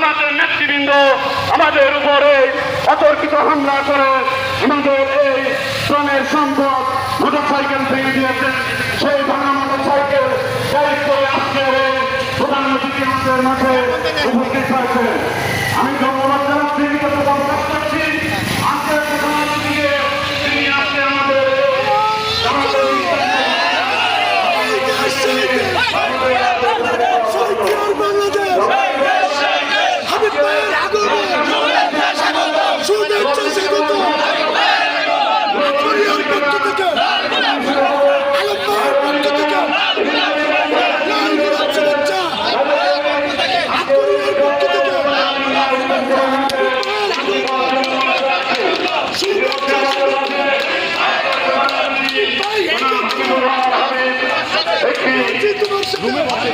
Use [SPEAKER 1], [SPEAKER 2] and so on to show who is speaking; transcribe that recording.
[SPEAKER 1] আমাদের নেতৃবৃন্দ, আমাদের উপরে অতর্কিত হামলা করে আমাদের এই শ্রমের সম্পদ, মোটর সাইকেল ভেঙে দিয়েছেন। সেই ভাঙা মোটর সাইকেল ক্যারেক্ট করে প্রধানমন্ত্রী আমাদের মাঠে উপস্থিত হয়েছে আমি
[SPEAKER 2] রুমে বসে।